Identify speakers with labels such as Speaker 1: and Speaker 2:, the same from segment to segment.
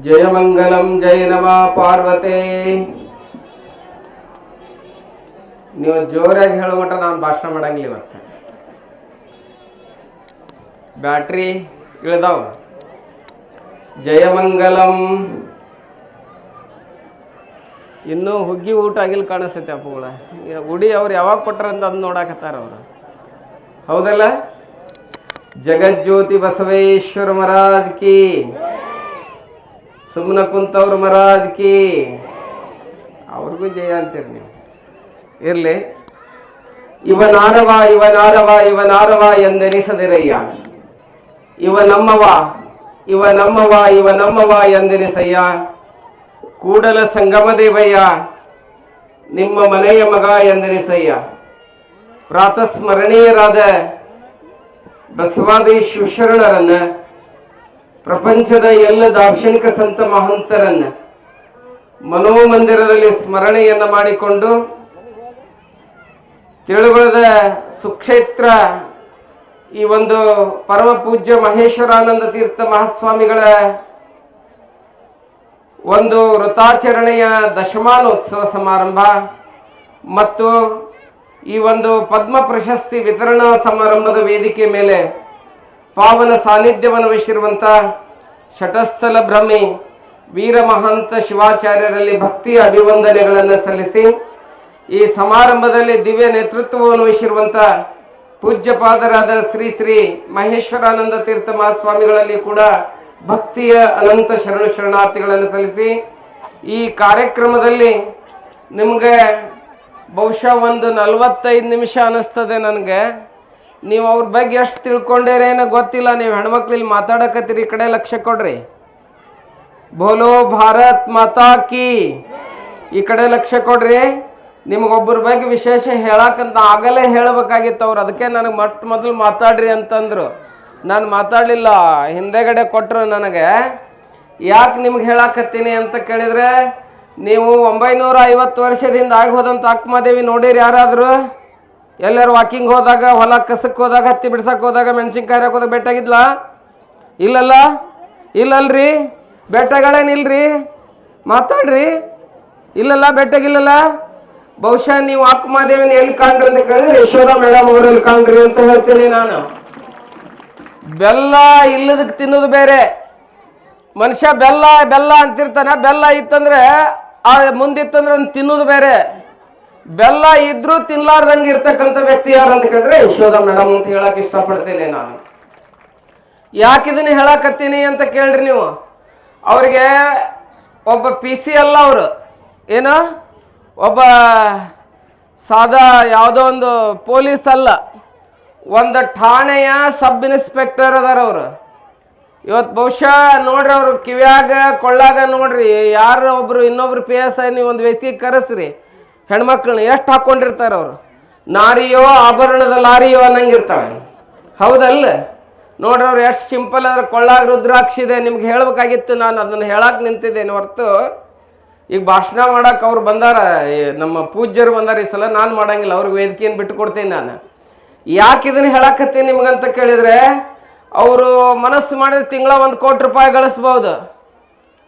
Speaker 1: ಜಯಮಂಗಲಂ ಜಯ ನಮ ಪಾರ್ವತೆ ನೀವು ಜೋರಾಗಿ ಹೇಳೋ ಮಟ್ಟ ನಾನು ಭಾಷಣ ಮಾಡಂಗಿಲ್ಲ ಇವತ್ತು. ಬ್ಯಾಟ್ರಿ ಇಳ್ದಾವ. ಜಯಮಂಗಲಂ. ಇನ್ನೂ ಹುಗ್ಗಿ ಊಟ ಆಗಿಲ್ಲ ಕಾಣಿಸ್ತೈತೆ ಅಪ್ಪುಗಳ. ಉಡಿ ಅವ್ರು ಯಾವಾಗ ಕೊಟ್ರಂತ ಅದನ್ನ ನೋಡಾಕತ್ತಾರ ಅವರು. ಹೌದಲ್ಲ? ಜಗಜ್ಯೋತಿ ಬಸವೇಶ್ವರ ಮಹಾರಾಜ್ ಕಿ ಸುಮ್ಮನೆ ಕುಂತವ್ರು ಮಹಾರಾಜ್ ಕಿ. ಅವ್ರಿಗೂ ಜಯ ಅಂತೀರಿ ನೀವು. ಇರ್ಲಿ. ಇವನಾರವ ಇವನಾರವ ಇವನಾರವ ಎಂದೆನಿಸದಿರಯ್ಯ. ಇವ ನಮ್ಮವ ಇವ ನಮ್ಮವ ಇವ ನಮ್ಮವ ಎಂದೆನಿಸಯ್ಯ. ಕೂಡಲ ಸಂಗಮದೇವಯ್ಯ ನಿಮ್ಮ ಮನೆಯ ಮಗ ಎಂದೆನಿಸಯ್ಯ. ಪ್ರಾತಸ್ಮರಣೀಯರಾದ ಬಸವಾದಿ ಶಿವಶರಣರನ್ನ ಪ್ರಪಂಚದ ಎಲ್ಲ ದಾರ್ಶನಿಕ ಸಂತ ಮಹಂತರನ್ನ ಮನೋಮಂದಿರದಲ್ಲಿ ಸ್ಮರಣೆಯನ್ನ ಮಾಡಿಕೊಂಡು ತಿಳುವಳದ ಸುಕ್ಷೇತ್ರ ಈ ಒಂದು ಪರಮ ಪೂಜ್ಯ ಮಹೇಶ್ವರಾನಂದ ತೀರ್ಥ ಮಹಾಸ್ವಾಮಿಗಳ ಒಂದು ವೃತಾಚರಣೆಯ ದಶಮಾನೋತ್ಸವ ಸಮಾರಂಭ ಮತ್ತು ಈ ಒಂದು ಪದ್ಮ ಪ್ರಶಸ್ತಿ ವಿತರಣಾ ಸಮಾರಂಭದ ವೇದಿಕೆ ಮೇಲೆ ಪಾವನ ಸಾನ್ನಿಧ್ಯವನ್ನು ವಹಿಸಿರುವಂಥ ಶಟಸ್ಥಲ ಭ್ರಮೆ ವೀರ ಮಹಂತ ಶಿವಾಚಾರ್ಯರಲ್ಲಿ ಭಕ್ತಿಯ ಅಭಿವಂದನೆಗಳನ್ನು ಸಲ್ಲಿಸಿ ಈ ಸಮಾರಂಭದಲ್ಲಿ ದಿವ್ಯ ನೇತೃತ್ವವನ್ನು ವಹಿಸಿರುವಂಥ ಪೂಜ್ಯಪಾದರಾದ ಶ್ರೀ ಶ್ರೀ ಮಹೇಶ್ವರಾನಂದ ತೀರ್ಥ ಮಹಾಸ್ವಾಮಿಗಳಲ್ಲಿ ಕೂಡ ಭಕ್ತಿಯ ಅನಂತ ಶರಣ ಶರಣಾರ್ಥಿಗಳನ್ನು ಸಲ್ಲಿಸಿ ಈ ಕಾರ್ಯಕ್ರಮದಲ್ಲಿ ನಿಮಗೆ ಬಹುಶಃ ಒಂದು ನಲವತ್ತೈದು ನಿಮಿಷ ಅನ್ನಿಸ್ತದೆ ನನಗೆ. ನೀವು ಅವ್ರ ಬಗ್ಗೆ ಎಷ್ಟು ತಿಳ್ಕೊಂಡೇರೇನೋ ಗೊತ್ತಿಲ್ಲ, ನೀವು ಹೆಣ್ಮಕ್ಳು ಇಲ್ಲಿ ಮಾತಾಡಕತ್ತೀರಿ ಈ ಕಡೆ ಲಕ್ಷ್ಯ ಕೊಡ್ರಿ. ಬೋಲೋ ಭಾರತ್ ಮಾತಾ ಕಿ. ಈ ಕಡೆ ಲಕ್ಷ್ಯ ಕೊಡ್ರಿ. ನಿಮಗೊಬ್ಬರ ಬಗ್ಗೆ ವಿಶೇಷ ಹೇಳಕ್ಕಂತ ಆಗಲೇ ಹೇಳಬೇಕಾಗಿತ್ತು ಅವ್ರು. ಅದಕ್ಕೆ ನನಗೆ ಮೊಟ್ಟ ಮೊದಲು ಮಾತಾಡ್ರಿ ಅಂತಂದರು. ನಾನು ಮಾತಾಡಲಿಲ್ಲ, ಹಿಂದೆಗಡೆ ಕೊಟ್ಟರು ನನಗೆ. ಯಾಕೆ ನಿಮ್ಗೆ ಹೇಳಾಕತ್ತೀನಿ ಅಂತ ಕೇಳಿದ್ರೆ, ನೀವು ಒಂಬೈನೂರ ಐವತ್ತು ವರ್ಷದಿಂದ ಆಗಿ ಹೋದಂಥ ಅಕ್ಕಮಾದೇವಿ ನೋಡಿರಿ ಯಾರಾದರೂ? ಎಲ್ಲರೂ ವಾಕಿಂಗ್ ಹೋದಾಗ, ಹೊಲ ಕಸಕ್ಕೆ ಹೋದಾಗ, ಹತ್ತಿ ಬಿಡ್ಸಕ್ಕೆ ಹೋದಾಗ, ಮೆಣಸಿನ್ಕಾಯಿ ಹಾಕೋದಾಗ ಬೆಟ್ಟಾಗಿದ್ಲಾ? ಇಲ್ಲಲ್ಲ? ಇಲ್ಲಲ್ರಿ? ಬೆಟ್ಟಗಳೇನಿಲ್ರಿ? ಮಾತಾಡ್ರಿ. ಇಲ್ಲಲ್ಲ, ಬೆಟ್ಟಗಿಲ್ಲಲ್ಲ? ಬಹುಶಃ ನೀವು ಅಕ್ಕಮಾದೇವಿನ ಎಲ್ಲಿ ಕಾಣ್ರಿ ಅಂತ ಕೇಳಿದ್ರೆ, ಯಶೋಧ ಮೇಡಮ್ ಅವರಲ್ಲಿ ಕಾಣ್ರಿ ಅಂತ ಹೇಳ್ತೀನಿ ನಾನು. ಬೆಲ್ಲ ಇಲ್ಲದಕ್ಕೆ ತಿನ್ನೋದು ಬೇರೆ. ಮನುಷ್ಯ ಬೆಲ್ಲ ಬೆಲ್ಲ ಅಂತಿರ್ತಾನೆ. ಬೆಲ್ಲ ಇತ್ತಂದ್ರೆ, ಆ ಮುಂದಿತ್ತಂದ್ರೆ ತಿನ್ನೋದು ಬೇರೆ. ಬೆಲ್ಲ ಇದ್ರೂ ತಿನ್ಲಾರ್ದಂಗೆ ಇರ್ತಕ್ಕಂಥ ವ್ಯಕ್ತಿ ಯಾರು ಅಂತ ಕೇಳಿದ್ರೆ ಯಶೋಧ ಮೇಡಮ್ ಅಂತ ಹೇಳಕ್ ಇಷ್ಟಪಡ್ತೀನಿ ನಾನು. ಯಾಕೆ ಇದನ್ನ ಹೇಳಕತ್ತೀನಿ ಅಂತ ಕೇಳ್ರಿ ನೀವು. ಅವ್ರಿಗೆ ಒಬ್ಬ ಪಿ ಸಿ ಅಲ್ಲ ಅವರು. ಏನ? ಒಬ್ಬ ಸಾದಾ ಯಾವುದೋ ಒಂದು ಪೊಲೀಸ್ ಅಲ್ಲ. ಒಂದು ಠಾಣೆಯ ಸಬ್ ಇನ್ಸ್ಪೆಕ್ಟರ್ ಅದಾರ ಅವರು. ಇವತ್ತು ಬಹುಶಃ ನೋಡ್ರಿ ಅವರು ಕಿವಿಯಾಗ ಕೊಳ್ಳಾಗ ನೋಡ್ರಿ, ಯಾರು ಒಬ್ರು ಇನ್ನೊಬ್ರು ಪಿ ಎಸ್ ಐ ನೀವು ಒಂದು ವ್ಯಕ್ತಿ ಕರೆಸ್ರಿ. ಹೆಣ್ಮಕ್ಳನ್ನ ಎಷ್ಟು ಹಾಕ್ಕೊಂಡಿರ್ತಾರೆ ಅವರು? ನಾರಿಯೋ, ಆಭರಣದ ಲಾರಿಯೋ ಅನ್ನಂಗಿರ್ತಾಳೆ ಹೌದಲ್ಲ? ನೋಡ್ರಿ ಅವ್ರು ಎಷ್ಟು ಸಿಂಪಲ್ ಅಂದ್ರೆ ಕೊಳ್ಳಾಗ ರುದ್ರಾಕ್ಷಿ ಇದೆ, ನಿಮ್ಗೆ ಹೇಳ್ಬೇಕಾಗಿತ್ತು ನಾನು ಅದನ್ನು ಹೇಳಕ್ಕೆ ನಿಂತಿದ್ದೇನೆ ಹೊರತು. ಈಗ ಭಾಷಣ ಮಾಡಕ್ಕೆ ಅವ್ರು ಬಂದಾರ ನಮ್ಮ ಪೂಜ್ಯರು ಬಂದಾರ, ಈ ಸಲ ನಾನು ಮಾಡಂಗಿಲ್ಲ, ಅವ್ರಿಗೆ ವೇದಿಕೆಯನ್ನು ಬಿಟ್ಟು ಕೊಡ್ತೀನಿ ನಾನು. ಯಾಕೆ ಇದನ್ನು ಹೇಳಕತ್ತೀನಿ ನಿಮ್ಗಂತ ಕೇಳಿದ್ರೆ, ಅವರು ಮನಸ್ಸು ಮಾಡಿದ್ರೆ ತಿಂಗಳ ಒಂದು ಕೋಟಿ ರೂಪಾಯಿ ಗಳಿಸ್ಬೋದು.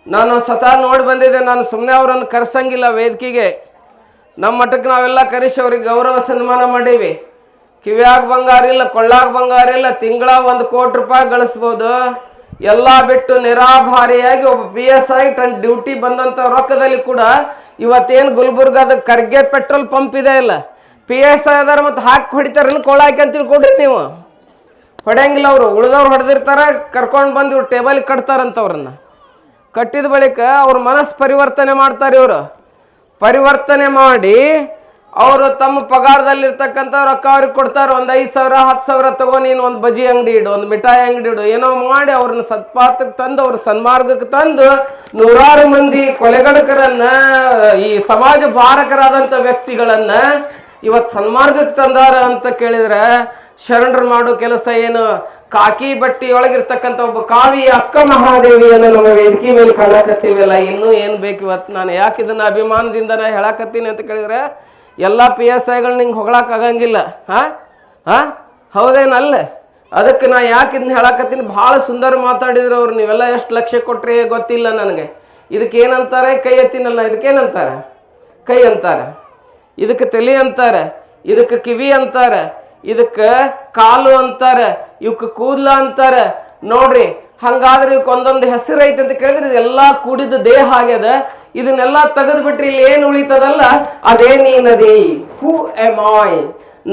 Speaker 1: ನಾನು ಸತಾ ನೋಡಿ ಬಂದಿದ್ದೆ, ನಾನು ಸುಮ್ಮನೆ ಅವರನ್ನು ಕರೆಸಂಗಿಲ್ಲ ವೇದಿಕೆಗೆ. ನಮ್ಮ ಮಠಕ್ಕೆ ನಾವೆಲ್ಲ ಕರೆಸಿ ಅವ್ರಿಗೆ ಗೌರವ ಸನ್ಮಾನ ಮಾಡೀವಿ. ಕಿವಿಯಾಗ ಬಂಗಾರ ಇಲ್ಲ, ಕೊಳ್ಳಾಗ ಬಂಗಾರ ಇಲ್ಲ ತಿಂಗಳ ಒಂದು ಕೋಟಿ ರೂಪಾಯಿ ಗಳಿಸ್ಬೋದು. ಎಲ್ಲ ಬಿಟ್ಟು ನಿರಾಭಾರಿಯಾಗಿ ಒಬ್ಬ ಪಿ ಎಸ್ ಐ ತನ್ನ ಡ್ಯೂಟಿ ಬಂದಂಥ ರೊಕ್ಕದಲ್ಲಿ ಕೂಡ ಇವತ್ತೇನು ಗುಲ್ಬರ್ಗದ ಕರ್ಗೆ ಪೆಟ್ರೋಲ್ ಪಂಪ್ ಇದೆ ಇಲ್ಲ. ಪಿ ಎಸ್ ಐ ಅದಾರ ಮತ್ತು ಹಾಕಿ ಹೊಡಿತಾರನ್ನು ಕೊಳ್ಳಾಕಿ ಅಂತ ತಿಳ್ಕೊಡ್ರಿ ನೀವು. ಹೊಡೆಯಂಗಿಲ್ಲ ಅವರು. ಉಳಿದವ್ರು ಹೊಡೆದಿರ್ತಾರೆ, ಕರ್ಕೊಂಡು ಬಂದು ಇವ್ರು ಟೇಬಲ್ ಕಟ್ತಾರಂತ ಅವ್ರನ್ನ. ಕಟ್ಟಿದ ಬಳಿಕ ಅವ್ರ ಮನಸ್ಸು ಪರಿವರ್ತನೆ ಮಾಡ್ತಾರೆ ಇವರು. ಪರಿವರ್ತನೆ ಮಾಡಿ ಅವರು ತಮ್ಮ ಪಗಾರದಲ್ಲಿರ್ತಕ್ಕಂಥ ರೊಕ್ಕ ಅವ್ರಿಗೆ ಕೊಡ್ತಾರೆ, ಒಂದು ಐದು ಸಾವಿರ, ಹತ್ತು ಸಾವಿರ ತಗೋ, ನೀನು ಒಂದು ಬಜಿ ಅಂಗಡಿ ಇಡು, ಒಂದು ಮಿಠಾಯಿ ಅಂಗಡಿ ಇಡು, ಏನೋ ಮಾಡಿ ಅವ್ರನ್ನ ಸತ್ಪಾತ್ರಕ್ಕೆ ತಂದು, ಅವ್ರ ಸನ್ಮಾರ್ಗಕ್ಕೆ ತಂದು ನೂರಾರು ಮಂದಿ ಕೊಲೆಗಡಕರನ್ನ ಈ ಸಮಾಜ ಭಾರಕರಾದಂಥ ವ್ಯಕ್ತಿಗಳನ್ನ ಇವತ್ತು ಸನ್ಮಾರ್ಗಕ್ಕೆ ತಂದಾರ ಅಂತ ಕೇಳಿದ್ರೆ ಶರಣರು ಮಾಡೋ ಕೆಲಸ ಏನು? ಕಾಕಿ ಬಟ್ಟಿ ಒಳಗಿರ್ತಕ್ಕಂಥ ಒಬ್ಬ ಕಾವಿ ಅಕ್ಕ ಮಹಾದೇವಿಯನ್ನು ನಮ್ಮ ವೇದಿಕೆ ಮೇಲೆ ಕಾಣಕತ್ತೀವಲ್ಲ ಇನ್ನೂ ಏನು ಬೇಕು ಇವತ್ತು ನಾನು? ಯಾಕೆ ಇದನ್ನ ಅಭಿಮಾನದಿಂದ ನಾ ಹೇಳಕತ್ತೀನಿ ಅಂತ ಕೇಳಿದ್ರೆ, ಎಲ್ಲ ಪಿ ಎಸ್ ಐಗಳು ನಿಂಗೆ ಹೊಗಳಕ್ಕೆ ಆಗಂಗಿಲ್ಲ. ಹಾಂ? ಹಾ? ಹೌದೇನಲ್ಲ? ಅದಕ್ಕೆ ನಾ ಯಾಕೆ ಇದನ್ನ ಹೇಳಕತ್ತೀನಿ? ಭಾಳ ಸುಂದರ ಮಾತಾಡಿದ್ರು ಅವ್ರು. ನೀವೆಲ್ಲ ಎಷ್ಟು ಲಕ್ಷ್ಯ ಕೊಟ್ರಿ ಗೊತ್ತಿಲ್ಲ ನನಗೆ. ಇದಕ್ಕೆ ಏನಂತಾರೆ? ಕೈ ಎತ್ತಿನಲ್ಲ ಇದಕ್ಕೇನಂತಾರೆ ಕೈ ಅಂತಾರೆ. ಇದಕ್ಕೆ ತಲೆ ಅಂತಾರೆ. ಇದಕ್ಕೆ ಕಿವಿ ಅಂತಾರೆ. ಇದಕ್ಕೆ ಕಾಲು ಅಂತಾರ ಇವಕ್ಕೆ ಕೂದಲ ಅಂತಾರ. ನೋಡ್ರಿ, ಹಂಗಾದ್ರೆ ಇವಕ್ಕೆ ಒಂದೊಂದು ಹೆಸರು ಐತೆ ಅಂತ ಕೇಳಿದ್ರೆ ಇದೆಲ್ಲ ಕೂಡಿದ ದೇಹ ಆಗ್ಯದ ಇದನ್ನೆಲ್ಲ ತೆಗೆದು ಬಿಟ್ರಿ ಇಲ್ಲಿ ಏನು ಉಳಿತದಲ್ಲ? ಅದೇ ನೀನದಿ. ಹೂ ಎಂ ಆಯ್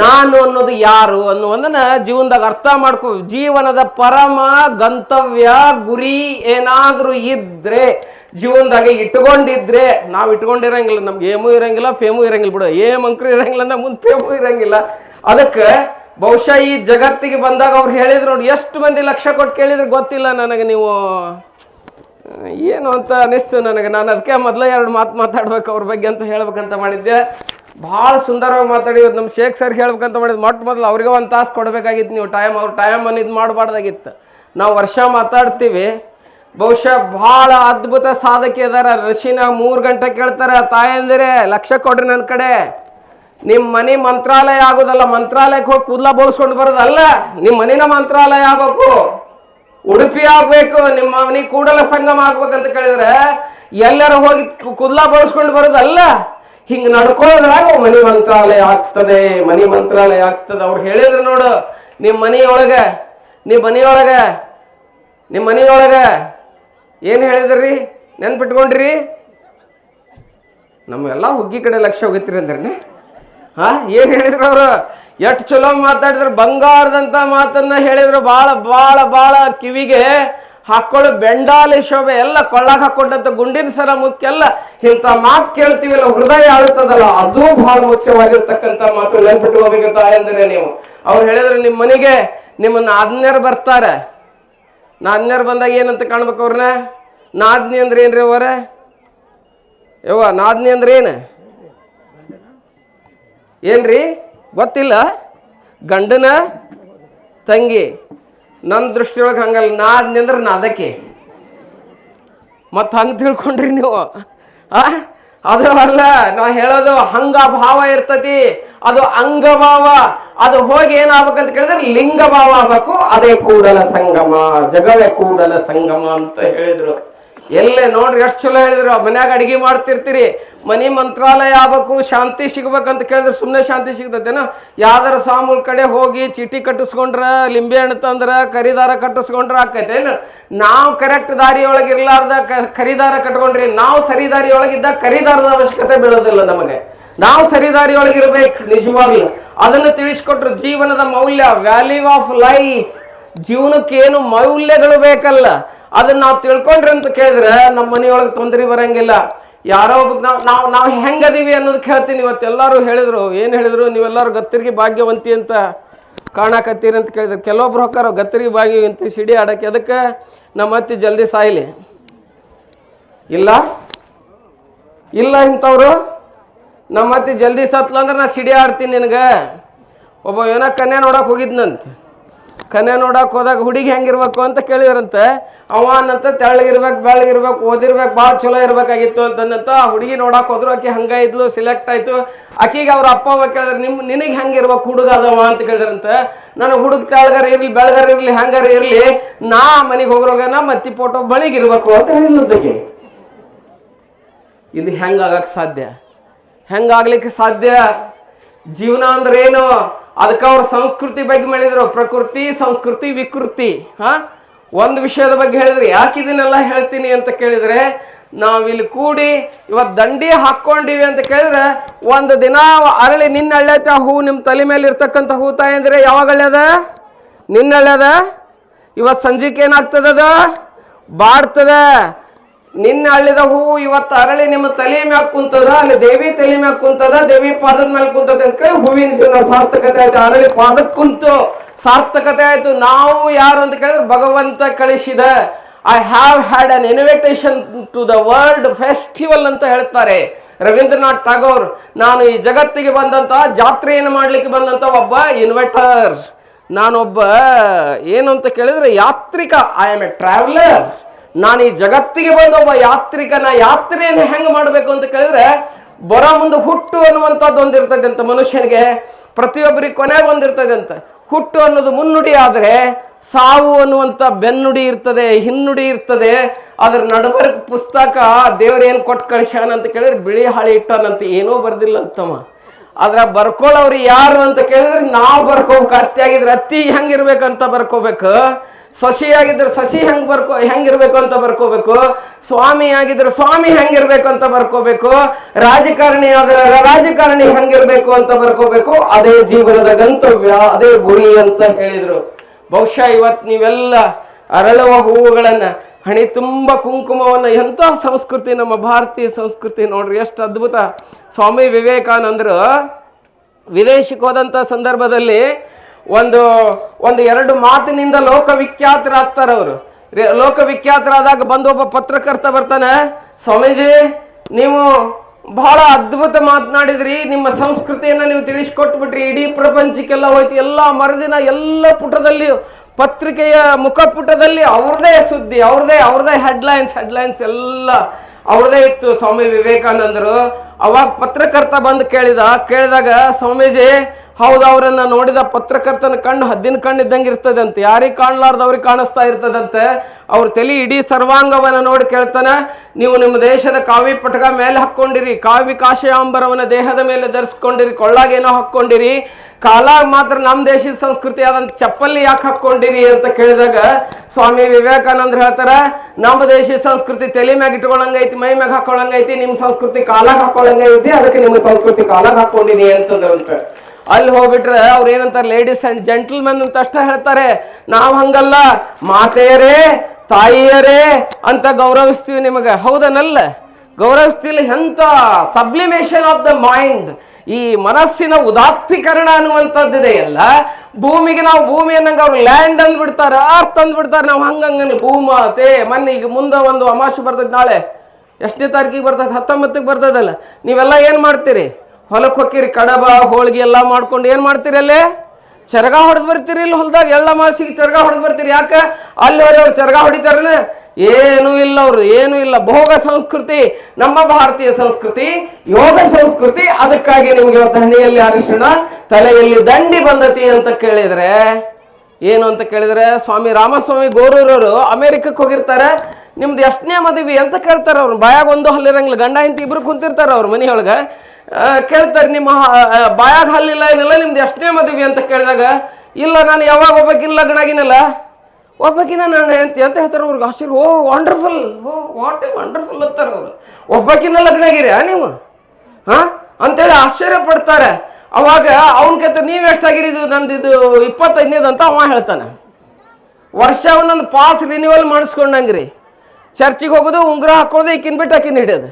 Speaker 1: ನಾನು ಅನ್ನೋದು ಯಾರು ಅನ್ನುವಂದನ ಜೀವನದಾಗ ಅರ್ಥ ಮಾಡ್ಕೋ, ಜೀವನದ ಪರಮ ಗಂತವ್ಯ ಗುರಿ ಏನಾದರೂ ಇದ್ರೆ, ಜೀವನದಾಗ ಇಟ್ಕೊಂಡಿದ್ರೆ, ನಾವು ಇಟ್ಕೊಂಡಿರಂಗಿಲ್ಲ, ನಮ್ಗೆ ಏಮು ಇರಂಗಿಲ್ಲ ಫೇಮು ಇರಂಗಿಲ್ಲ ಬಿಡು. ಏಮ್ ಅಂಕರು ಇರಂಗಿಲ್ಲ ಅಂದ್ರೆ ಮುಂದೆ ಫೇಮು ಇರಂಗಿಲ್ಲ. ಅದಕ್ಕೆ ಬಹುಶಃ ಈ ಜಗತ್ತಿಗೆ ಬಂದಾಗ ಅವ್ರು ಹೇಳಿದ್ರು ನೋಡಿ, ಎಷ್ಟು ಮಂದಿ ಲಕ್ಷ ಕೊಟ್ಟು ಕೇಳಿದ್ರು ಗೊತ್ತಿಲ್ಲ ನನಗೆ ನೀವು. ಏನು ಅಂತ ಅನಿಸ್ತು ನನಗೆ. ನಾನು ಅದಕ್ಕೆ ಮೊದಲೇ ಎರಡು ಮಾತು ಮಾತಾಡ್ಬೇಕು, ಅವ್ರ ಬಗ್ಗೆ ಅಂತ ಹೇಳ್ಬೇಕಂತ ಮಾಡಿದ್ದೆ. ಭಾಳ ಸುಂದರವಾಗಿ ಮಾತಾಡಿ ನಮ್ಮ ಶೇಖ್ ಸರ್ ಹೇಳ್ಬೇಕಂತ ಮಾಡಿದ್ದು. ಮೊಟ್ಟ ಮೊದಲು ಅವ್ರಿಗೆ ಒಂದು ತಾಸು ಕೊಡಬೇಕಾಗಿತ್ತು ನೀವು ಟೈಮ್, ಅವ್ರ ಟೈಮ್ ಅನ್ನು ಇದು ಮಾಡಬಾರ್ದಾಗಿತ್ತು. ನಾವು ವರ್ಷ ಮಾತಾಡ್ತೀವಿ. ಬಹುಶಃ ಭಾಳ ಅದ್ಭುತ ಸಾಧಕಿ ಅದಾರ ರಶಿನ ಮೂರು ಗಂಟೆ ಕೇಳ್ತಾರೆ, ತಾಯಂದಿರೇ, ಲಕ್ಷ ಕೊಡ್ರಿ ನನ್ನ ಕಡೆ. ನಿಮ್ಮ ಮನೆ ಮಂತ್ರಾಲಯ ಆಗೋದಲ್ಲ, ಮಂತ್ರಾಲಯಕ್ಕೆ ಹೋಗಿ ಕೂದಲ ಬೋಳ್ಸ್ಕೊಂಡು ಬರೋದಲ್ಲ ನಿಮ್ಮ ಮನಿನ ಮಂತ್ರಾಲಯ ಆಗ್ಬೇಕು. ಉಡುಪಿ ಆಗ್ಬೇಕು, ನಿಮ್ಮ ಮನೆ ಕೂಡಲ ಸಂಗಮ ಆಗ್ಬೇಕಂತ ಕೇಳಿದ್ರೆ, ಎಲ್ಲರೂ ಹೋಗಿ ಕೂದಲ ಬಳಸ್ಕೊಂಡು ಬರೋದಲ್ಲ, ಹಿಂಗ್ ನಡ್ಕೊಳ್ಳೋದ್ರಾಗ ಮನಿ ಮಂತ್ರಾಲಯ ಆಗ್ತದೆ, ಮನಿ ಮಂತ್ರಾಲಯ ಆಗ್ತದೆ. ಅವ್ರು ಹೇಳಿದ್ರು ನೋಡು ನಿಮ್ಮ ಮನೆಯೊಳಗ ನಿಮ್ಮ ಮನೆಯೊಳಗ ನಿಮ್ಮ ಮನೆಯೊಳಗ ಏನು ಹೇಳಿದ್ರಿ? ನೆನ್ಪಿಟ್ಕೊಂಡ್ರಿ? ನಮ್ಮೆಲ್ಲ ಹುಗ್ಗಿ ಕಡೆ ಲಕ್ಷ್ಯ ಹೋಗಿತ್ರಿ ಅಂದ್ರೆ ಹಾ, ಏನು ಹೇಳಿದ್ರು ಅವರು? ಎಷ್ಟು ಚಲೋ ಮಾತಾಡಿದ್ರು. ಬಂಗಾರದಂತ ಮಾತನ್ನ ಹೇಳಿದ್ರು. ಭಾಳ ಭಾಳ ಭಾಳ ಕಿವಿಗೆ ಹಾಕೊಳ್ಳೋ ಬೆಂಡಾಲಿ ಶೋಭೆ ಎಲ್ಲ ಕೊಳ್ಳಾಗ ಹಾಕೊಂಡಂತ ಗುಂಡಿನ ಸರ ಮುಖ್ಯ ಅಲ್ಲ ಇಂಥ ಮಾತು ಕೇಳ್ತೀವಲ್ಲ, ಹೃದಯ ಆಳುತ್ತದಲ್ಲ ಅದು ಬಹಳ ಮುಖ್ಯವಾಗಿರ್ತಕ್ಕಂಥ ಮಾತು. ನೆನ್ಪಿಟ್ಕೋಬೇಕಂತ ಎಂದರೆ ನೀವು. ಅವ್ರು ಹೇಳಿದ್ರು ನಿಮ್ಮ ಮನೆಗೆ ನಿಮ್ಮನ್ನ ಆಜ್ಞರು ಬರ್ತಾರೆ. ನಾದ್ನ್ಯರು ಬಂದಾಗ ಏನಂತ ಕಾಣ್ಬೇಕು ಅವ್ರನ್ನ? ನಾದ್ನಿ ಅಂದ್ರೆ ಏನ್ರಿ ಅವರ ಯವ್ವ ನಾದ್ನಿ ಅಂದ್ರೆ ಏನು? ಏನ್ರಿ? ಗೊತ್ತಿಲ್ಲ? ಗಂಡನ ತಂಗಿ. ನನ್ನ ದೃಷ್ಟಿಯೊಳಗೆ ಹಂಗಲ್ಲ ನಿಂದ್ರ ನಾ ನಾದಕ್ಕೆ ಮತ್ತು ಹಂಗೆ ತಿಳ್ಕೊಂಡ್ರಿ ನೀವು. ಆ? ಅದು ಅಲ್ಲ, ನಾ ಹೇಳೋದು ಹಂಗ ಭಾವ ಇರ್ತತಿ, ಅದು ಅಂಗಭಾವ ಅದು ಹೋಗಿ ಏನಾಗ್ಬೇಕಂತ ಕೇಳಿದ್ರೆ ಲಿಂಗ ಭಾವ ಆಗ್ಬೇಕು, ಅದೇ ಕೂಡಲ ಸಂಗಮ, ಜಗವೇ ಕೂಡಲ ಸಂಗಮ ಅಂತ ಹೇಳಿದ್ರು. ಎಲ್ಲೇ ನೋಡ್ರಿ ಎಷ್ಟು ಚಲೋ ಹೇಳಿದ್ರು. ಮನ್ಯಾಗ ಅಡಿಗೆ ಮಾಡ್ತಿರ್ತೀರಿ. ಮನಿ ಮಂತ್ರಾಲಯ ಆಗ್ಬೇಕು, ಶಾಂತಿ ಸಿಗ್ಬೇಕಂತ ಕೇಳಿದ್ರೆ ಸುಮ್ಮನೆ ಶಾಂತಿ ಸಿಗ್ತದೇನೋ? ಯಾವ್ದಾರ ಸ್ವಾಮಿಗಳ ಕಡೆ ಹೋಗಿ ಚೀಟಿ ಕಟ್ಟಿಸ್ಕೊಂಡ್ರ, ಲಿಂಬೆ ಹಣ್ಣು ತಂದ್ರ, ಕರಿದಾರ ಕಟ್ಟಿಸ್ಕೊಂಡ್ರ ಆಕೈತೇನು ನಾವು ಕರೆಕ್ಟ್ ದಾರಿಯೊಳಗೆ ಇರ್ಲಾರ್ದ ಕರಿದಾರ ಕಟ್ಕೊಂಡ್ರಿ. ನಾವು ಸರಿ ದಾರಿಯೊಳಗಿದ್ದ ಕರಿದಾರದ ಅವಶ್ಯಕತೆ ಬೀಳೋದಿಲ್ಲ ನಮಗೆ. ನಾವು ಸರಿದಾರಿಯೊಳಗಿರ್ಬೇಕು ನಿಜವಾಗ್ಲು. ಅದನ್ನು ತಿಳಿಸ್ಕೊಟ್ರು ಜೀವನದ ಮೌಲ್ಯ ವ್ಯಾಲ್ಯೂ ಆಫ್ ಲೈಫ್ ಜೀವನಕ್ಕೆ ಏನು ಮೌಲ್ಯಗಳು ಬೇಕಲ್ಲ? ಅದನ್ನ ನಾವು ತಿಳ್ಕೊಂಡ್ರಿ ಅಂತ ಕೇಳಿದ್ರೆ ನಮ್ಮ ಮನೆಯೊಳಗೆ ತೊಂದರೆ ಬರಂಗಿಲ್ಲ. ಯಾರೋ ಒಬ್ಬ ನಾವು ನಾವು ನಾವು ಹೆಂಗದೀವಿ ಅನ್ನೋದಕ್ಕೆ ಹೇಳ್ತೀನಿ ಇವತ್ತೆಲ್ಲರೂ ಹೇಳಿದ್ರು, ಏನು ಹೇಳಿದ್ರು? ನೀವೆಲ್ಲರೂ ಗತ್ತರಿಗೆ ಭಾಗ್ಯವಂತಿ ಅಂತ ಕಾಣಕತ್ತೀರಿ ಅಂತ ಕೇಳಿದ್ರು. ಕೆಲವೊಬ್ರು ಹೋಕಾರ ಗತ್ತಿರಿಗೆ ಭಾಗ್ಯವಂತಿ, ಸಿಡಿ ಆಡಕ್ಕೆ. ಅದಕ್ಕೆ ನಮ್ಮ ಅತ್ತಿ ಜಲ್ದಿ ಸಾಯ್ಲಿ. ಇಲ್ಲ? ಇಲ್ಲ ಇಂಥವ್ರು? ನಮ್ಮ ಅತ್ತಿ ಜಲ್ದಿ ಸತ್ಲ ಅಂದ್ರೆ ನಾ ಸಿಡಿ ಆಡ್ತೀನಿ ನಿನಗೆ. ಒಬ್ಬ ಏನೋ ಕನ್ಯಾ ನೋಡೋಕೆ ಹೋಗಿದ್ನಂತ. ಕನ್ಯಾ ನೋಡಕ್ಕೆ ಹೋದಾಗ ಹುಡುಗಿ ಹೆಂಗಿರ್ಬೇಕು ಅಂತ ಕೇಳಿದ್ರಂತೆ. ಅವ ಅನ್ನಂತ ತೆಳ್ಳಗಿರ್ಬೇಕು, ಬೆಳ್ಳಗಿರ್ಬೇಕು, ಓದಿರ್ಬೇಕು, ಭಾಳ ಚಲೋ ಇರ್ಬೇಕಾಗಿತ್ತು ಅಂತಂದಂತ ಆ ಹುಡುಗಿ ನೋಡಕ್ಕೆ ಹೋದ್ರು. ಆಕೆ ಹಂಗೆ ಇದ್ಲು ಸಿಲೆಕ್ಟ್ ಆಯ್ತು. ಆಕಿಗೆ ಅವ್ರ ಅಪ್ಪ ಅವ ಕೇಳಿದ್ರೆ, ನಿಮ್, ನಿನಗೆ ಹೆಂಗಿರ್ಬೇಕು ಹುಡುಗ ಅದವ? ಅಂತ ಕೇಳಿದ್ರಂತೆ. ನಾನು ಹುಡುಗ ತೆಳ್ಳಗಾರ ಇರ್ಲಿ ಬೆಳಗಾರ ಇರ್ಲಿ ಹೆಂಗಾರ ಇರ್ಲಿ, ನಾ ಮನೆಗೆ ಹೋಗ್ರೋಗ ನಾ ಮತ್ತಿ ಫೋಟೋ ಬಳಿಗಿರ್ಬೇಕು ಅಂತ ಹೇಳಿದ್ದಕ್ಕೆ ಇದು ಹೆಂಗಾಗಕ್ಕೆ ಸಾಧ್ಯ? ಹೆಂಗಾಗ್ಲಿಕ್ಕೆ ಸಾಧ್ಯ? ಜೀವನ ಅಂದ್ರೆ ಏನು? ಅದಕ್ಕೆ ಅವ್ರ ಸಂಸ್ಕೃತಿ ಬಗ್ಗೆ ಹೇಳಿದ್ರು ಪ್ರಕೃತಿ, ಸಂಸ್ಕೃತಿ, ವಿಕೃತಿ, ಹಾ? ಒಂದು ವಿಷಯದ ಬಗ್ಗೆ ಹೇಳಿದ್ರೆ ಯಾಕೆ ಇದನ್ನೆಲ್ಲ ಹೇಳ್ತೀನಿ ಅಂತ ಕೇಳಿದ್ರೆ, ನಾವಿಲ್ಲಿ ಕೂಡಿ ಇವತ್ತು ದಂಡಿ ಹಾಕ್ಕೊಂಡಿವಿ ಅಂತ ಕೇಳಿದ್ರೆ, ಒಂದು ದಿನ ಅರಳಿ ನಿನ್ನ ಅಳ್ಳೈತ ಹೂ ನಿಮ್ಮ ತಲೆ ಮೇಲೆ ಇರ್ತಕ್ಕಂಥ ಹೂ ತಾಯಿ ಅಂದ್ರೆ ಯಾವಾಗ ಅಳ್ಯದ ನಿನ್ನ ಅಳ್ಯದ ಇವತ್ತು ಸಂಜೆಗೆ ಏನಾಗ್ತದದ ಬಾಡ್ತದ? ನಿನ್ನ ಅಳ್ಳಿದ ಹೂವು ಇವತ್ತು ಅರಳಿ ನಿಮ್ಮ ತಲೆ ಮ್ಯಾಗ ಕುಂತದ, ಅಲ್ಲಿ ದೇವಿ ತಲೆ ಮ್ಯಾಗ ಕುಂತದ, ದೇವಿ ಪಾದದ ಮ್ಯಾಲ ಕುಂತದ ಅಂತ ಕೇಳಿ ಹೂವಿನ ಜೀವನ ಸಾರ್ಥಕತೆ ಆಯ್ತು. ಅರಳಿ ಪಾದದ ಕುಂತು ಸಾರ್ಥಕತೆ ಆಯ್ತು. ನಾವು ಯಾರು ಅಂತ ಕೇಳಿದ್ರೆ ಭಗವಂತ ಕಳಿಸಿದ I have had an invitation to the world festival ಅಂತ ಹೇಳ್ತಾರೆ. ರವೀಂದ್ರನಾಥ್ ಟಾಗೋರ್, ನಾನು ಈ ಜಗತ್ತಿಗೆ ಬಂದಂತ ಜಾತ್ರೆಯನ್ನು ಮಾಡ್ಲಿಕ್ಕೆ ಬಂದಂತ ಒಬ್ಬ ಇನ್ವೆಟರ್ ನಾನೊಬ್ಬ, ಏನು ಅಂತ ಕೇಳಿದ್ರೆ ಯಾತ್ರಿಕ. ಐ ಆಮ್ ಎ ಟ್ರಾವೆಲರ್ ನಾನು ಈ ಜಗತ್ತಿಗೆ ಬಂದ ಒಬ್ಬ ಯಾತ್ರಿಕನ ಯಾತ್ರೆಯನ್ನು ಹೆಂಗೆ ಮಾಡಬೇಕು ಅಂತ ಕೇಳಿದ್ರೆ, ಬರೋ ಮುಂದೆ ಹುಟ್ಟು ಅನ್ನುವಂಥದ್ದು ಒಂದಿರ್ತದೆ ಅಂತ ಮನುಷ್ಯನಿಗೆ. ಪ್ರತಿಯೊಬ್ಬರಿಗೆ ಕೊನೆಗೆ ಒಂದಿರ್ತದೆ ಅಂತ. ಹುಟ್ಟು ಅನ್ನೋದು ಮುನ್ನುಡಿ ಆದರೆ ಸಾವು ಅನ್ನುವಂಥ ಬೆನ್ನುಡಿ ಇರ್ತದೆ, ಹಿನ್ನುಡಿ ಇರ್ತದೆ. ಅದ್ರ ನಡಬರ್ಕ ಪುಸ್ತಕ ದೇವರೇನು ಕೊಟ್ಟು ಕಳಿಸ್ಯಾನಂತ ಕೇಳಿದ್ರೆ ಬಿಳಿ ಹಾಳಿ ಇಟ್ಟಾನಂತ, ಏನೂ ಬರ್ದಿಲ್ಲ ಅಂತಮ್ಮ ಆದ್ರ ಬರ್ಕೊಳ್ಳೋರು ಯಾರು ಅಂತ ಕೇಳಿದ್ರೆ ನಾವು ಬರ್ಕೋಬೇಕು, ಅತ್ತಿ ಆಗಿದ್ರೆ ಅತ್ತಿ ಅಂತ ಬರ್ಕೋಬೇಕು, ಸಸಿ ಆಗಿದ್ರೆ ಸಸಿ ಹೆಂಗ್ ಬರ್ಕೋ, ಹೆಂಗಿರ್ಬೇಕು ಅಂತ ಬರ್ಕೋಬೇಕು, ಸ್ವಾಮಿ ಆಗಿದ್ರೆ ಸ್ವಾಮಿ ಹೆಂಗಿರ್ಬೇಕು ಅಂತ ಬರ್ಕೋಬೇಕು, ರಾಜಕಾರಣಿ ಆದ್ರೆ ರಾಜಕಾರಣಿ ಹೆಂಗಿರ್ಬೇಕು ಅಂತ ಬರ್ಕೋಬೇಕು, ಅದೇ ಜೀವನದ ಗಂತವ್ಯ, ಅದೇ ಗುರಿ ಅಂತ ಹೇಳಿದ್ರು. ಬಹುಶಃ ಇವತ್ತು ನೀವೆಲ್ಲ ಅರಳುವ ಹೂವುಗಳನ್ನ ಹಣಿ ತುಂಬ ಕುಂಕುಮವನ್ನು ಎಂಥ ಸಂಸ್ಕೃತಿ, ನಮ್ಮ ಭಾರತೀಯ ಸಂಸ್ಕೃತಿ ನೋಡ್ರಿ ಎಷ್ಟು ಅದ್ಭುತ. ಸ್ವಾಮಿ ವಿವೇಕಾನಂದರು ವಿದೇಶಕ್ಕೆ ಹೋದಂಥ ಸಂದರ್ಭದಲ್ಲಿ ಒಂದು ಒಂದು ಎರಡು ಮಾತಿನಿಂದ ಲೋಕವಿಖ್ಯಾತರಾಗ್ತಾರೆ ಅವರು. ಲೋಕವಿಖ್ಯಾತರಾದಾಗ ಬಂದು ಒಬ್ಬ ಪತ್ರಕರ್ತ ಬರ್ತಾನೆ, ಸ್ವಾಮೀಜಿ, ನೀವು ಬಹಳ ಅದ್ಭುತ ಮಾತನಾಡಿದ್ರಿ, ನಿಮ್ಮ ಸಂಸ್ಕೃತಿಯನ್ನು ನೀವು ತಿಳಿಸ್ಕೊಟ್ಬಿಟ್ರಿ, ಇಡೀ ಪ್ರಪಂಚಕ್ಕೆಲ್ಲ ಹೋಯ್ತು, ಎಲ್ಲ ಮರದಿನ ಎಲ್ಲ ಪುಟದಲ್ಲಿ ಪತ್ರಿಕೆಯ ಮುಖಪುಟದಲ್ಲಿ ಅವ್ರದೇ ಸುದ್ದಿ ಅವ್ರದೇ ಅವ್ರದೇ ಹೆಡ್ಲೈನ್ಸ್ ಹೆಡ್ಲೈನ್ಸ್ ಎಲ್ಲ ಅವ್ರದೇ ಇತ್ತು. ಸ್ವಾಮಿ ವಿವೇಕಾನಂದರು ಅವಾಗ ಪತ್ರಕರ್ತ ಬಂದು ಕೇಳಿದ, ಕೇಳಿದಾಗ ಸ್ವಾಮೀಜಿ, ಹೌದು, ಅವರನ್ನ ನೋಡಿದ ಪತ್ರಕರ್ತನ ಕಣ್ಣು ಹದ್ದಿನ ಕಣ್ಣು ಇದ್ದಂಗೆ ಇರ್ತದಂತೆ ಯಾರಿಗೆ ಕಾಣ್ಲಾರ್ದವ್ರಿಗೆ ಕಾಣಿಸ್ತಾ ಇರ್ತದಂತೆ. ಅವ್ರ ತಲೆ ಇಡೀ ಸರ್ವಾಂಗವನ್ನ ನೋಡಿ ಕೇಳ್ತಾನೆ, ನೀವು ನಿಮ್ಮ ದೇಶದ ಕಾವಿ ಪಟಕ ಮೇಲೆ ಹಾಕ್ಕೊಂಡಿರಿ, ಕಾವ್ಯ ಕಾಶಯಾಂಬರವನ್ನ ದೇಹದ ಮೇಲೆ ಧರಿಸ್ಕೊಂಡಿರಿ, ಕೊಳ್ಳಾಗೇನೋ ಹಾಕ್ಕೊಂಡಿರಿ. ಕಾಲ ಮಾತ್ರ ನಮ್ಮ ದೇಶದ ಸಂಸ್ಕೃತಿ ಆದಂತ ಚಪ್ಪಲಿ ಯಾಕೆ ಹಾಕ್ಕೊಂಡಿರಿ ಅಂತ ಕೇಳಿದಾಗ ಸ್ವಾಮಿ ವಿವೇಕಾನಂದ್ರ ಹೇಳ್ತಾರ, ನಮ್ಮ ದೇಶದ ಸಂಸ್ಕೃತಿ ತಲೆ ಮ್ಯಾಗ ಇಟ್ಕೊಳಂಗೈತಿ, ಮೈ ಮ್ಯಾಗ ಹಾಕೊಳ್ಳಂಗೈತಿ ನಿಮ್ಮ ಸಂಸ್ಕೃತಿ ಕಾಲಾಗ ಹಾಕೊಳ್ಳಂಗೈತಿ ಅದಕ್ಕೆ ನಿಮ್ಮ ಸಂಸ್ಕೃತಿ ಕಾಲಾಗ ಹಾಕೊಂಡಿನಿ ಅಂತಂದ್ರಂತೆ ಅಲ್ಲಿ ಹೋಗ್ಬಿಟ್ರೆ ಅವ್ರು ಏನಂತಾರೆ ಲೇಡೀಸ್ ಅಂಡ್ ಜೆಂಟಲ್ಮೆನ್ ಅಂತ ಅಷ್ಟೇ ಹೇಳ್ತಾರೆ. ನಾವು ಹಂಗಲ್ಲ, ಮಾತೆಯರೇ, ತಾಯಿಯರೇ ಅಂತ ಗೌರವಿಸ್ತೀವಿ ನಿಮಗೆ. ಹೌದನಲ್ಲ? ಗೌರವಿಸ್ತಿಲ್ಲ ಎಂತ ಸಬ್ಲಿಮೇಷನ್ ಆಫ್ ದ ಮೈಂಡ್. ಈ ಮನಸ್ಸಿನ ಉದಾತ್ತೀಕರಣ ಅನ್ನುವಂಥದ್ದಿದೆಯಲ್ಲ ಭೂಮಿಗೆ ನಾವು ಭೂಮಿ ಅನ್ನಂಗೆ ಅವ್ರು ಲ್ಯಾಂಡ್ ಅಂದ್ಬಿಡ್ತಾರೆ ಅರ್ಥ ಅಂದ್ಬಿಡ್ತಾರೆ. ನಾವು ಹಂಗಂಗ ಭೂಮಾತೆ ಮೊನ್ನೆ ಈಗ ಮುಂದೆ ಒಂದು ಅಮಾಶೆ ಬರ್ತದೆ ನಾಳೆ. ಎಷ್ಟನೇ ತಾರೀಕಿಗೆ ಬರ್ತದೆ? ಹತ್ತೊಂಬತ್ತಕ್ಕೆ ಬರ್ತದಲ್ಲ. ನೀವೆಲ್ಲ ಏನು ಮಾಡ್ತೀರಿ? ಹೊಲಕ್ಕೆ ಹೊಕ್ಕಿರಿ ಕಡಬ, ಹೋಳಿಗೆ ಎಲ್ಲ ಮಾಡ್ಕೊಂಡು ಏನು ಮಾಡ್ತೀರಿ ಅಲ್ಲೇ? ಚರಗ ಹೊಡೆದು ಬರ್ತೀರಿ ಇಲ್ಲಿ ಹೊಲದಾಗ? ಎಲ್ಲ ಮಾಸಿಗೆ ಚರಗ ಹೊಡೆದು ಬರ್ತೀರಿ ಯಾಕೆ? ಅಲ್ಲಿ ಅವ್ರು ಚರಗ ಹೊಡಿತಾರನ? ಏನೂ ಇಲ್ಲ ಅವರು, ಏನೂ ಇಲ್ಲ. ಭೋಗ ಸಂಸ್ಕೃತಿ, ನಮ್ಮ ಭಾರತೀಯ ಸಂಸ್ಕೃತಿ, ಯೋಗ ಸಂಸ್ಕೃತಿ, ಅದಕ್ಕಾಗಿ ನಿಮ್ಗೆ ಇವತ್ತು ಹಣಿಯಲ್ಲಿ ಅರಿಶಿಣ ತಲೆಯಲ್ಲಿ ದಂಡಿ ಬಂದತಿ ಅಂತ ಕೇಳಿದ್ರೆ, ಏನು ಅಂತ ಕೇಳಿದ್ರೆ, ಸ್ವಾಮಿ ರಾಮಸ್ವಾಮಿ ಗೋರೂರವರು ಅಮೆರಿಕಕ್ಕೆ ಹೋಗಿರ್ತಾರೆ. ನಿಮ್ದು ಎಷ್ಟನೇ ಮದುವೆ ಅಂತ ಕೇಳ್ತಾರೆ ಅವ್ರು. ಬಾಯಾಗ ಒಂದು ಹಲ್ಲಿರಂಗಿಲ್ಲ ಗಂಡ ಇಂತ ಇಬ್ರು ಕುಂತಿರ್ತಾರೆ ಅವ್ರು ಮನೆಯೊಳಗೆ ಕೇಳ್ತಾರೆ ನಿಮ್ಮ ಬಾಯಾಗ ಹಲ್ಲಿಲ್ಲ ಏನಿಲ್ಲ, ನಿಮ್ದು ಎಷ್ಟನೇ ಮದುವೆ ಅಂತ ಕೇಳಿದಾಗ, ಇಲ್ಲ, ನಾನು ಯಾವಾಗ ಒಬ್ಬಕ್ಕಿಲ್ಲ ಲಗ್ನ ಆಗಿನಲ್ಲ ಒಬ್ಬಕಿನ ನಾನು ಹೆಂಡತಿ ಅಂತ ಹೇಳ್ತಾರೆ ಅವ್ರಿಗೆ ಆಶ್ಚರ್ಯ. Oh wonderful oh what a wonderful ಅಂತಾರೆ ಅವರು. ಒಬ್ಬಕಿನ ಲಗ್ನ ಆಗಿರ್ಯಾ ನೀವು? ಹಾಂ? ಅಂತೇಳಿ ಆಶ್ಚರ್ಯ ಪಡ್ತಾರೆ. ಅವಾಗ ಅವನ ಕತೆ ನೀವು ಎಷ್ಟಾಗಿರಿ ಇದು ನಂದು ಇದು ಇಪ್ಪತ್ತೈದನೇದು ಅಂತ ಅವ ಹೇಳ್ತಾನೆ. ವರ್ಷ ಒಂದೊಂದು ಪಾಸ್ ರಿನ್ಯೂವಲ್ ಮಾಡಿಸ್ಕೊಂಡಂಗ್ರಿ. ಚರ್ಚಿಗೆ ಹೋಗೋದು, ಉಂಗುರ ಹಾಕೊಳ್ಳೋದು ಈಕಿನ ಬಿಟ್ಟು ಆಕಿನ ಹಿಡಿಯೋದು.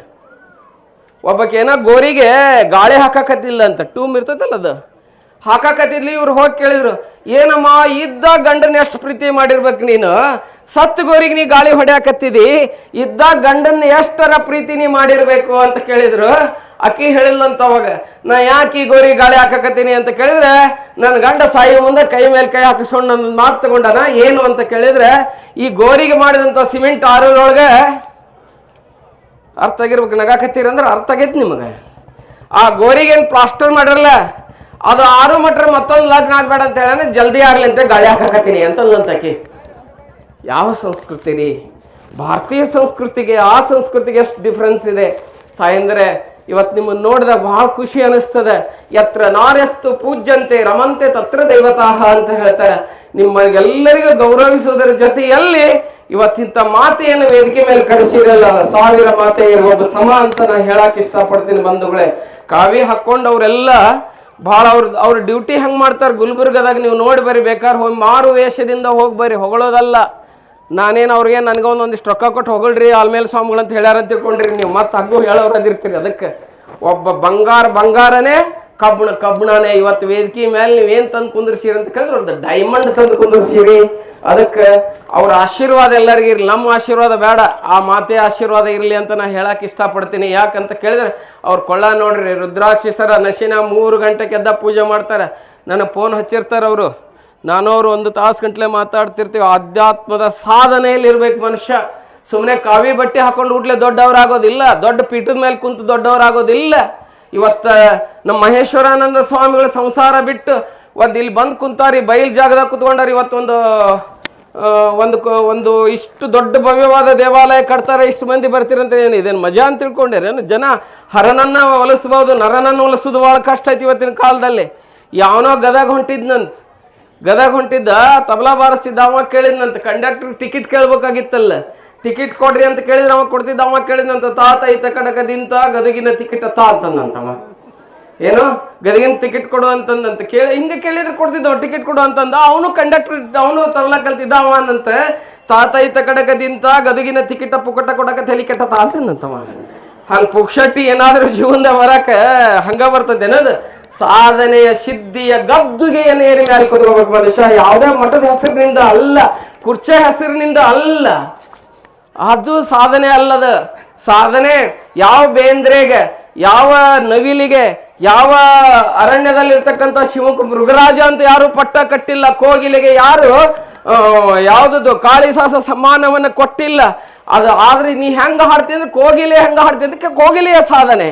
Speaker 1: ಒಬ್ಬಕ್ಕೆ ಏನೋ ಗೋರಿಗೆ ಗಾಳಿ ಹಾಕಕತ್ತಿಲ್ಲ ಅಂತ ಟೂಮ್ ಇರ್ತೈತಲ್ಲ ಅದು. ಹಾಕಾಕತ್ತಿದ್ಲಿ ಇವ್ರು ಹೋಗಿ ಕೇಳಿದ್ರು, ಏನಮ್ಮ, ಇದ್ದ ಗಂಡನ ಎಷ್ಟು ಪ್ರೀತಿ ಮಾಡಿರ್ಬೇಕು ನೀನು? ಸತ್ತು ಗೋರಿಗೆ ನೀ ಗಾಳಿ ಹೊಡ್ಯಾಕತ್ತಿದಿ, ಇದ್ದ ಗಂಡನ ಎಷ್ಟರ ಪ್ರೀತಿ ನೀ ಮಾಡಿರ್ಬೇಕು? ಅಂತ ಕೇಳಿದ್ರು. ಅಕ್ಕಿ ಹೇಳಿಲ್ಲಂತ ಅವಾಗ, ನಾ ಯಾಕೆ ಈ ಗೋರಿ ಗಾಳಿ ಹಾಕಕತ್ತೀನಿ? ಅಂತ ಕೇಳಿದ್ರೆ ನನ್ನ ಗಂಡ ಸಾಯಿ ಮುಂದೆ ಕೈ ಮೇಲೆ ಕೈ ಹಾಕಿಸ್ಕೊಂಡು ನನ್ನ ಮಾತು ತಗೊಂಡನ, ಏನು? ಅಂತ ಕೇಳಿದ್ರೆ, ಈ ಗೋರಿಗೆ ಮಾಡಿದಂಥ ಸಿಮೆಂಟ್ ಆರೋದ್ರೊಳಗೆ ಅರ್ಥ ಆಗಿರ್ಬೇಕು. ನಗಾಕತ್ತೀರಂದ್ರೆ ಅರ್ಥ ಆಗೈತಿ ನಿಮಗೆ. ಆ ಗೋರಿಗೇನು ಪ್ಲಾಸ್ಟರ್ ಮಾಡಿರಲ್ಲ? ಅದು ಆರು ಮಟ್ರ ಮತ್ತೊಂದು ಲಗ್ನ ಆಗ್ಬೇಡ ಅಂತ ಹೇಳಂದ್ರೆ ಜಲ್ದಿ ಆಗ್ಲಿ ಅಂತ ಗಾಳಿ ಹಾಕಾಕತ್ತೀನಿ ಅಂತಂದಂತಕಿ ಯಾವ ಸಂಸ್ಕೃತಿ ರೀ ಭಾರತೀಯ ಸಂಸ್ಕೃತಿಗೆ, ಆ ಸಂಸ್ಕೃತಿಗೆ ಎಷ್ಟು ಡಿಫ್ರೆನ್ಸ್ ಇದೆ? ತಾಯಂದ್ರೆ ಇವತ್ತು ನಿಮ್ಮನ್ನು ನೋಡಿದಾಗ ಬಹಳ ಖುಷಿ ಅನಿಸ್ತದೆ. ಯತ್ರ ನಾರೆಸ್ತು ಪೂಜ್ಯಂತೆ ರಮಂತೆ ತತ್ರ ದೈವತಾಹ ಅಂತ ಹೇಳ್ತಾರೆ. ನಿಮ್ಮಗೆಲ್ಲರಿಗೂ ಗೌರವಿಸುವುದರ ಜೊತೆಯಲ್ಲಿ ಇವತ್ತಿಂತ ಮಾತೆಯನ್ನು ವೇದಿಕೆ ಮೇಲೆ ಕಳಿಸಿರಲ್ಲ, ಸಾವಿರ ಮಾತೆ ಒಬ್ಬ ಸಮ ಅಂತ ನಾ ಹೇಳಕ್ ಇಷ್ಟಪಡ್ತೀನಿ ಬಂಧುಗಳೇ. ಕಾವಿ ಹಾಕೊಂಡು ಅವರೆಲ್ಲ ಭಾಳ ಅವ್ರ ಅವ್ರ ಡ್ಯೂಟಿ ಹೆಂಗೆ ಮಾಡ್ತಾರೆ? ಗುಲ್ಬರ್ಗದಾಗ ನೀವು ನೋಡಿ ಬರ್ರಿ ಬೇಕಾದ್ರೆ ಹೋಗಿ ಮಾರು ವೇಷದಿಂದ ಹೋಗಿ ಬರ್ರಿ, ಹೊಗಳೋದಲ್ಲ. ನಾನೇನು ಅವ್ರಿಗೆ ನನಗೆ ಒಂದೊಂದಿಷ್ಟು ರೊಕ್ಕ ಕೊಟ್ಟು ಹೊಗಳ್ರಿ, ಆಲ್ಮೇಲೆ ಸ್ವಾಮಿಗಳು ಅಂತ ಹೇಳ್ಯಾರ ಅಂತ ತಿಳ್ಕೊಂಡ್ರಿ, ನೀವು ಮತ್ತೆ ಹಗ್ಗು ಹೇಳೋರು ಅದಿರ್ತೀರಿ ಅದಕ್ಕೆ. ಒಬ್ಬ ಬಂಗಾರ ಬಂಗಾರನೇ ಕಬ್ಬಣ ಕಬ್ಬಣನೇ ಇವತ್ತು ವೇದಿಕೆ ಮೇಲೆ ನೀವೇನು ತಂದು ಕುಂದ್ರಸಿರಿ ಅಂತ ಕೇಳಿದ್ರೆ ಒಂದು ಡೈಮಂಡ್ ತಂದು ಕುಂದ್ರಸಿರಿ. ಅದಕ್ಕೆ ಅವ್ರ ಆಶೀರ್ವಾದ ಎಲ್ಲರಿಗೂ ಇರಲಿ. ನಮ್ಮ ಆಶೀರ್ವಾದ ಬೇಡ, ಆ ಮಾತೆ ಆಶೀರ್ವಾದ ಇರಲಿ ಅಂತ ನಾ ಹೇಳಕ್ಕೆ ಇಷ್ಟಪಡ್ತೀನಿ. ಯಾಕಂತ ಕೇಳಿದ್ರೆ ಅವ್ರ ಕೊಳ್ಳ ನೋಡ್ರಿ, ರುದ್ರಾಕ್ಷಿ ಸರ ನಶಿನ ಮೂರು ಗಂಟೆಗೆ ಎದ್ದ ಪೂಜೆ ಮಾಡ್ತಾರೆ. ನನಗೆ ಫೋನ್ ಹಚ್ಚಿರ್ತಾರೆ ಅವರು. ನಾನು ಅವ್ರು ಒಂದು ತಾಸು ಗಂಟ್ಲೆ ಮಾತಾಡ್ತಿರ್ತೀವಿ. ಆಧ್ಯಾತ್ಮದ ಸಾಧನೆಯಲ್ಲಿ ಇರ್ಬೇಕು ಮನುಷ್ಯ. ಸುಮ್ಮನೆ ಕಾವಿ ಬಟ್ಟೆ ಹಾಕೊಂಡು ಊಟ್ಲೆ ದೊಡ್ಡವರಾಗೋದಿಲ್ಲ, ದೊಡ್ಡ ಪೀಠದ ಮೇಲೆ ಕುಂತು ದೊಡ್ಡವರಾಗೋದಿಲ್ಲ. ಇವತ್ತ ನಮ್ಮ ಮಹೇಶ್ವರಾನಂದ ಸ್ವಾಮಿಗಳ ಸಂಸಾರ ಬಿಟ್ಟು ಒಂದು ಇಲ್ಲಿ ಬಂದು ಕುಂತಾರಿ, ಬಯಲು ಜಾಗದಾಗ ಕುತ್ಕೊಂಡಾರ, ಇವತ್ತೊಂದು ಒಂದು ಒಂದು ಇಷ್ಟು ದೊಡ್ಡ ಭವ್ಯವಾದ ದೇವಾಲಯ ಕಟ್ತಾರೆ, ಇಷ್ಟು ಮಂದಿ ಬರ್ತೀರಂತ ಏನು ಇದೇನು ಮಜಾ ಅಂತ ತಿಳ್ಕೊಂಡಿರೇನು ಜನ ಹರನನ್ನ ಒಲಿಸ್ಬೋದು, ನರನನ್ನು ಒಲಿಸೋದು ಭಾಳ ಕಷ್ಟ ಐತಿ ಇವತ್ತಿನ ಕಾಲದಲ್ಲಿ. ಯಾವನೋ ಗದಗ ಹೊಂಟಿದ್ನಂತ. ಗದಗ ಹೊಂಟಿದ್ದ, ತಬಲಾ ಬಾರಿಸ್ತಿದ್ದ, ಅವ ಕೇಳಿದ್ನಂತ. ಕಂಡಕ್ಟರ್ ಟಿಕೆಟ್ ಕೇಳ್ಬೇಕಾಗಿತ್ತಲ್ಲ. ಟಿಕೆಟ್ ಕೊಡ್ರಿ ಅಂತ ಕೇಳಿದ್ರೆ ಅವ ಕೊಡ್ತಿದ್ದ, ಅವ ಕೇಳಿದಂತ ತಾತ ಈತ ಕಡಕದಿಂತ ಗದಗಿನ ಟಿಕೆಟ್ ತಾ ಅಂತಂದಂತವ. ಏನು? ಗದಗಿನ ಟಿಕೆಟ್ ಕೊಡು ಅಂತಂದಂತ ಕೇಳಿ, ಹಿಂಗೆ ಕೇಳಿದ್ರೆ ಕೊಡ್ತಿದ್ದವ ಟಿಕೆಟ್ ಕೊಡು ಅಂತಂದ, ಅವನು ಕಂಡಕ್ಟರ್ ಅವನು ತವಲ ಕಲ್ತಿದ್ದ ಅವ ಅಂತ ತಾತ ಈತ ಕಡಕದಿಂತ ಗದಗಿನ ಟಿಕೆಟ್ ಪುಕಟ ಕೊಡಕ ತಲೆ ಕೆಟ್ಟ ತಾ ಅಂತಂದಂತವ. ಹಂಗ ಪುಕ್ಷಟ್ಟಿ ಏನಾದ್ರೂ ಜೀವನದ ಬರಕ ಹಂಗ ಬರ್ತದೆ ಏನದು? ಸಾಧನೆಯ ಸಿದ್ಧಿಯ ಗದ್ದುಗೆಯನ್ನು ಏರಿ ಮ್ಯಾಲೆ ಕುತ್ಕೋಬೇಕು ಮನುಷ್ಯ, ಯಾವುದೇ ಮಠದ ಹೆಸರಿನಿಂದ ಅಲ್ಲ, ಕುರ್ಚೆ ಹೆಸರಿನಿಂದ ಅಲ್ಲ. ಅದು ಸಾಧನೆ ಅಲ್ಲದ ಸಾಧನೆ. ಯಾವ ಬೇಂದ್ರೆಗೆ, ಯಾವ ನವಿಲಿಗೆ, ಯಾವ ಅರಣ್ಯದಲ್ಲಿರ್ತಕ್ಕಂಥ ಶಿವಕ ಮೃಗರಾಜ ಅಂತ ಯಾರು ಪಟ್ಟ ಕಟ್ಟಿಲ್ಲ, ಕೋಗಿಲೆಗೆ ಯಾರು ಯಾವುದದು ಕಾಳಿಸಾಸ ಸಮ್ಮಾನವನ್ನು ಕೊಟ್ಟಿಲ್ಲ. ಅದು ಆದ್ರೆ ನೀ ಹೆಂಗ ಹಾಡ್ತಿ ಅಂದ್ರೆ ಕೋಗಿಲೆ ಹೆಂಗ ಹಾಡ್ತಿ ಅದಕ್ಕೆ ಕೋಗಿಲೆಯ ಸಾಧನೆ.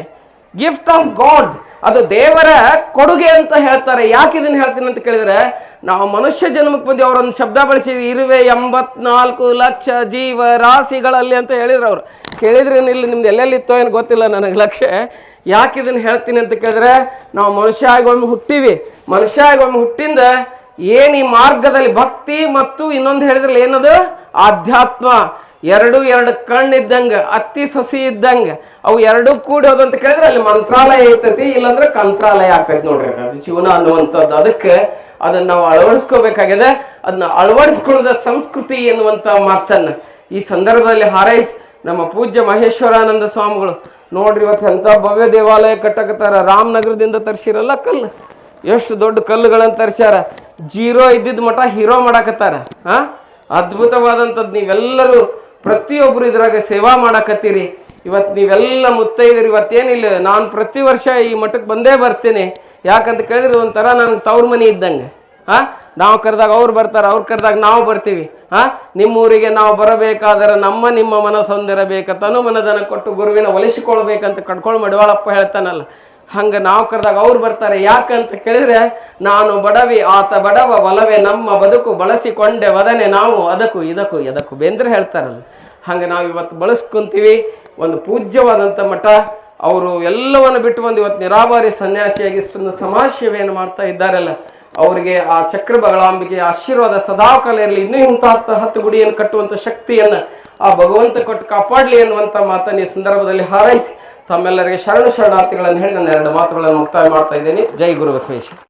Speaker 1: ಗಿಫ್ಟ್ ಆಫ್ ಗಾಡ್ ಅದು ದೇವರ ಕೊಡುಗೆ ಅಂತ ಹೇಳ್ತಾರೆ. ಯಾಕೆ ಇದನ್ನ ಹೇಳ್ತೀನಿ ಅಂತ ಕೇಳಿದ್ರೆ, ನಾವು ಮನುಷ್ಯ ಜನ್ಮಕ್ಕೆ ಬಂದು ಅವರೊಂದು ಶಬ್ದ ಬಳಸಿ, ಇರುವೆ ಎಂಬತ್ನಾಲ್ಕು ಲಕ್ಷ ಜೀವ ರಾಶಿಗಳಲ್ಲಿ ಅಂತ ಹೇಳಿದ್ರು ಅವರು. ಕೇಳಿದ್ರೆ ಇಲ್ಲಿ ನಿಮ್ದು ಎಲ್ಲೆಲ್ಲಿತ್ತೋ ಏನು ಗೊತ್ತಿಲ್ಲ ನನಗೆ ಲಕ್ಷ. ಯಾಕೆ ಇದನ್ನ ಹೇಳ್ತೀನಿ ಅಂತ ಕೇಳಿದ್ರೆ, ನಾವು ಮನುಷ್ಯ ಆಗಿ ಒಮ್ಮೆ ಹುಟ್ಟಿವಿ. ಮನುಷ್ಯ ಆಗಿ ಒಮ್ಮೆ ಹುಟ್ಟಿಂದ ಏನು ಈ ಮಾರ್ಗದಲ್ಲಿ ಭಕ್ತಿ ಮತ್ತು ಇನ್ನೊಂದು ಹೇಳಿದ್ರಲ್ಲಿ ಏನದು? ಆಧ್ಯಾತ್ಮ. ಎರಡು ಎರಡು ಕಣ್ಣು ಇದ್ದಂಗ ಅತ್ತಿ, ಸೊಸಿ ಇದ್ದಂಗ, ಅವು ಎರಡು ಕೂಡಿ ಹೋದಂತ ಕೇಳಿದ್ರೆ ಅಲ್ಲಿ ಮಂತ್ರಾಲಯ ಇರ್ತೈತಿ, ಇಲ್ಲಾಂದ್ರೆ ಕಂತ್ರಾಲಯ ಆಗ್ತೈತಿ ನೋಡ್ರಿ ಅದು ಜೀವನ ಅನ್ನುವಂಥದ್ದು. ಅದಕ್ಕೆ ಅದನ್ನ ನಾವು ಅಳವಡಿಸ್ಕೋಬೇಕಾಗಿದೆ. ಅದನ್ನ ಅಳವಡಿಸ್ಕೊಳ್ಳೋದ ಸಂಸ್ಕೃತಿ ಎನ್ನುವಂತ ಮಾತನ್ನ ಈ ಸಂದರ್ಭದಲ್ಲಿ ಹಾರೈಸಿ ನಮ್ಮ ಪೂಜ್ಯ ಮಹೇಶ್ವರಾನಂದ ಸ್ವಾಮಿಗಳು. ನೋಡ್ರಿ ಇವತ್ತು ಎಂಥ ಭವ್ಯ ದೇವಾಲಯ ಕಟ್ಟಕತ್ತಾರ. ರಾಮನಗರದಿಂದ ತರ್ಸಿರಲ್ಲ ಕಲ್ಲು. ಎಷ್ಟು ದೊಡ್ಡ ಕಲ್ಲುಗಳನ್ನು ತರ್ಸ್ಯಾರ. ಜೀರೋ ಇದ್ದಿದ್ದ ಮಠ ಹೀರೋ ಮಾಡಾಕತ್ತಾರ. ಹಾ ಅದ್ಭುತವಾದಂಥದ್ದು. ನೀವೆಲ್ಲರೂ ಪ್ರತಿಯೊಬ್ಬರು ಇದ್ರಾಗ ಸೇವಾ ಮಾಡಾಕತ್ತೀರಿ ಇವತ್ತು ನೀವೆಲ್ಲ ಮುತ್ತೈದಿರಿ ಇವತ್ತೇನಿಲ್ಲ. ನಾನು ಪ್ರತಿ ವರ್ಷ ಈ ಮಠಕ್ಕೆ ಬಂದೇ ಬರ್ತೇನೆ. ಯಾಕಂತ ಕೇಳಿದ್ರೆ ಒಂಥರ ನನಗೆ ತವ್ರ ಮನೆ ಇದ್ದಂಗೆ. ಹಾ ನಾವು ಕರೆದಾಗ ಅವ್ರು ಬರ್ತಾರೆ, ಅವ್ರು ಕರೆದಾಗ ನಾವು ಬರ್ತೀವಿ. ಹಾ ನಿಮ್ಮೂರಿಗೆ ನಾವು ಬರಬೇಕಾದರೆ ನಮ್ಮ ನಿಮ್ಮ ಮನಸ್ಸೊಂದಿರಬೇಕ ತನು ಮನದನ ಕೊಟ್ಟು ಗುರುವಿನ ಒಲಿಸಿಕೊಳ್ಬೇಕಂತ ಕಡ್ಕೊಂಡು ಮಡಿವಾಳಪ್ಪ ಹೇಳ್ತಾನಲ್ಲ. ಹಂಗ ನಾವು ಕರೆದಾಗ ಅವ್ರು ಬರ್ತಾರೆ. ಯಾಕಂತ ಕೇಳಿದ್ರೆ, ನಾನು ಬಡವಿ, ಆತ ಬಡವ ಬಲವೇ ನಮ್ಮ ಬದುಕು ಬಳಸಿಕೊಂಡೆ ವದನೆ ನಾವು. ಅದಕ್ಕೂ ಇದಕ್ಕೂ ಎದಕ್ಕೂ ಬೇಂದ್ರೆ ಹೇಳ್ತಾರಲ್ಲ. ಹಂಗೆ ನಾವು ಇವತ್ತು ಬಳಸ್ಕೊಂತೀವಿ. ಒಂದು ಪೂಜ್ಯವಾದಂಥ ಮಠ. ಅವರು ಎಲ್ಲವನ್ನು ಬಿಟ್ಟು ಬಂದು ಇವತ್ತು ನಿರಾಬಾರಿ ಸನ್ಯಾಸಿಯಾಗಿ ಇಷ್ಟೊಂದು ಸಮಾಜ ಸೇವೆಯನ್ನು ಮಾಡ್ತಾ ಇದ್ದಾರಲ್ಲ. ಅವರಿಗೆ ಆ ಚಕ್ರ ಬಗಳಾಂಬಿಕೆಯ ಆಶೀರ್ವಾದ ಸದಾಕಾಲ ಇರಲಿ. ಇನ್ನೂ ಇಂಥ ಹತ್ತು ಹತ್ತು ಗುಡಿಯನ್ನು ಕಟ್ಟುವಂಥ ಶಕ್ತಿಯನ್ನು ಆ ಭಗವಂತ ಕೊಟ್ಟು ಕಾಪಾಡಲಿ ಅನ್ನುವಂಥ ಮಾತನ್ನು ಈ ಸಂದರ್ಭದಲ್ಲಿ ಹಾರೈಸಿ. ತಮ್ಮೆಲ್ಲರಿಗೆ ಶರಣು ಶರಣಾರ್ಥಿಗಳನ್ನು ಹೇಳಿ ನನ್ನ ಎರಡು ಮಾತುಗಳನ್ನು ಮುಕ್ತಾಯ ಮಾಡ್ತಾ ಇದ್ದೇನೆ. ಜೈ ಗುರು ಬಸವೇಶ್ವರ.